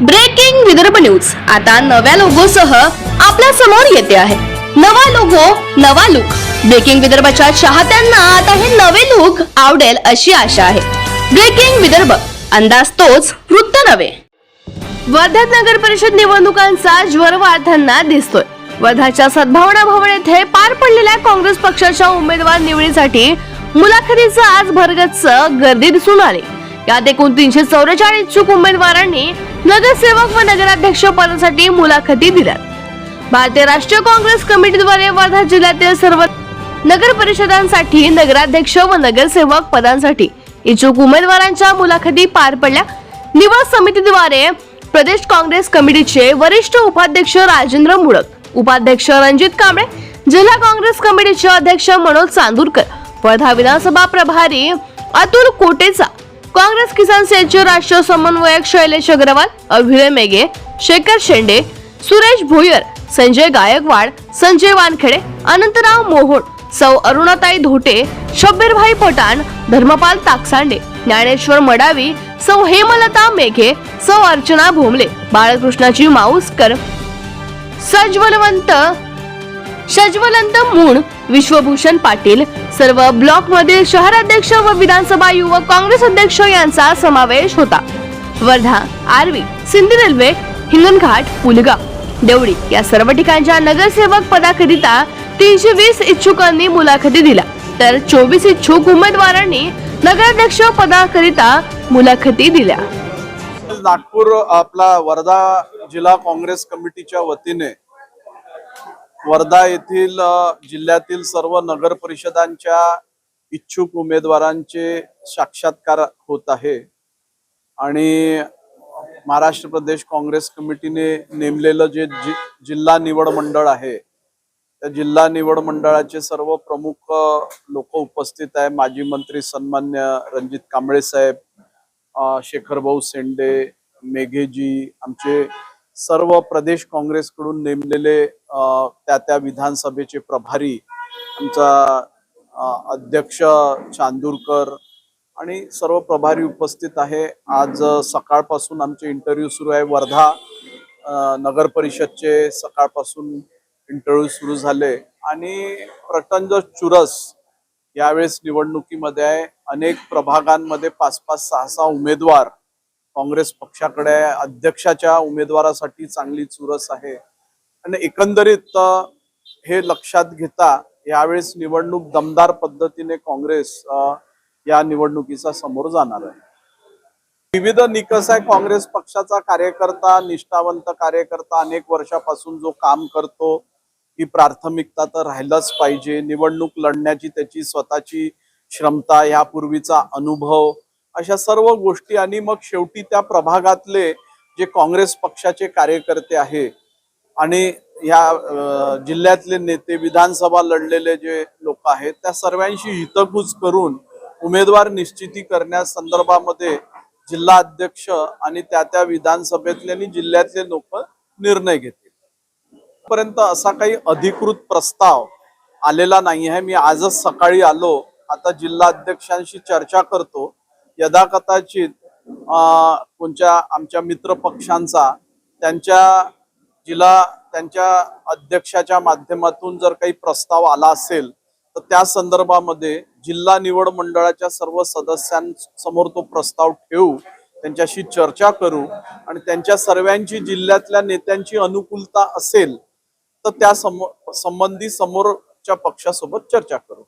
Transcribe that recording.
Breaking Vidarbha news. आता नव्या लोगोसह आपल्यासमोर येते आहे. नवा लोगो नवा लुक ब्रेकिंग विदर्भाच्या चाहत्यांना आता हे नवे लुक आवडेल अशी आशा आहे. ब्रेकिंग विदर्भ अंदाज तोच वृत्त नव्हे. वर्ध्यात नगर परिषद निवडणुकांचा ज्वर वाढताना दिसतोय. वर्धाच्या सद्भावना भवन येथे पार पडलेल्या काँग्रेस पक्षाच्या उमेदवार निवडीसाठी मुलाखतीचं आज भरगच्च गर्दी दिसून आली. यात एकूण तीनशे चौवेचाळीस इच्छुक उमेदवारांनी नगरसेवक व नगराध्यक्ष पदासाठी मुलाखती दिल्या. भारतीय राष्ट्रीय काँग्रेस कमिटीद्वारे वर्धा जिल्ह्यातील सर्व नगर परिषदांसाठी नगराध्यक्ष व नगरसेवक पदांसाठी इच्छुक उमेदवारांच्या मुलाखती पार पडल्या. निवड समितीद्वारे प्रदेश काँग्रेस कमिटीचे वरिष्ठ उपाध्यक्ष राजेंद्र मुळक उपाध्यक्ष रणजित कांबळे जिल्हा काँग्रेस कमिटीचे अध्यक्ष मनोज चांदूरकर वर्धा विधानसभा प्रभारी अतुल कोटेचा काँग्रेस किसान सेलचे राष्ट्रीय समन्वयक शैलेश अग्रवाल अभिनय मेघे शेखर शेंडे सुरेश भोयर संजय गायकवाड संजय वानखेडे अनंतराव मोहोळ सौ अरुणाताई धोटे शब्बीरभाई पठाण धर्मपाल ताकसांडे ज्ञानेश्वर मडावी सौ हेमलता मेघे सौ अर्चना भोमले बाळकृष्णाची माऊसकर सज्वलवंत सज्वलंत मूण विश्वभूषण पाटील सर्व ब्लॉक मधील शहराध्यक्ष व विधानसभा युवक काँग्रेस अध्यक्ष यांचा समावेश होता. वर्धा आर्वी सिंधी रेल्वे हिंगणघाट पुलगाव. देवडी या सर्व ठिकाणच्या नगरसेवक पदाकरिता तीनशे वीस इच्छुकांनी मुलाखती दिल्या. तर चोवीस इच्छुक उमेदवारांनी नगराध्यक्ष पदाकरिता मुलाखती दिल्या. नागपूर आपला वर्धा जिल्हा काँग्रेस कमिटीच्या वतीने वर्धा येथील जिल्ह्यातील सर्व नगर परिषदांच्या इच्छुक उमेदवारांचे साक्षात्कार होत आहे. आणि महाराष्ट्र प्रदेश काँग्रेस कमिटीने नेमलेलं जे जि जिल्हा निवड मंडळ आहे त्या जिल्हा निवड मंडळाचे सर्व प्रमुख लोक उपस्थित आहे. माजी मंत्री सन्मान्य रणजित कांबळे साहेब शेखरभाऊ शेंडे मेघेजी आमचे सर्व प्रदेश काँग्रेसकडून नेमलेले त्या त्या विधानसभेचे प्रभारी आमचा अध्यक्ष चांदूरकर आणि सर्व प्रभारी उपस्थित आहे. आज सकाळपासून आमचे इंटरव्ह्यू सुरू आहे. वर्धा नगर परिषदचे सकाळपासून इंटरव्ह्यू सुरू झाले. आणि प्रचंड चुरस यावेळेस निवडणुकीमध्ये आहे. अनेक प्रभागांमध्ये पाच पाच सहा सहा उमेदवार काँग्रेस पक्षाकडे अध्यक्षाच्या उमेदवारासाठी चांगली चुरस आहे. आणि एकंदरीत हे लक्षात घेता यावेळेस निवडणूक दमदार पद्धतीने काँग्रेस या निवडणुकीचा समोर जाणार आहे. विविध निकष आहे काँग्रेस पक्षाचा कार्यकर्ता निष्ठावंत कार्यकर्ता अनेक वर्षापासून जो काम करतो ही प्राथमिकता तर राहिलंच पाहिजे. निवडणूक लढण्याची त्याची स्वतःची क्षमता यापूर्वीचा अनुभव अशा सर्व गोष्टी आणि मग शेवटी त्या प्रभागातले जे काँग्रेस पक्षाचे कार्यकर्ते आहे आणि ह्या जिल्ह्यातले नेते विधानसभा लढलेले जे लोक आहेत त्या सर्वांशी हितगुज करून उमेदवार निश्चिती करण्यासंदर्भामध्ये जिल्हा अध्यक्ष आणि त्या त्या विधानसभेतले आणि जिल्ह्यातले लोक निर्णय घेतील. पर्यंत असा काही अधिकृत प्रस्ताव आलेला नाही आहे मी आजच सकाळी आलो. आता जिल्हा अध्यक्षांशी चर्चा करतो. यदा कदाचित कोणत्या आमच्या मित्र पक्षांचा त्यांच्या जिल्हा त्यांच्या अध्यक्षाच्या माध्यमातून जर काही प्रस्ताव आला असेल तर त्या संदर्भामध्ये जिल्हा निवड मंडळाच्या सर्व सदस्यांसमोर तो प्रस्ताव ठेवू त्यांच्याशी चर्चा करू आणि त्यांच्या सर्वांची जिल्ह्यातल्या नेत्यांची अनुकूलता असेल तर त्या सम संबंधी समोरच्या पक्षासोबत चर्चा करू.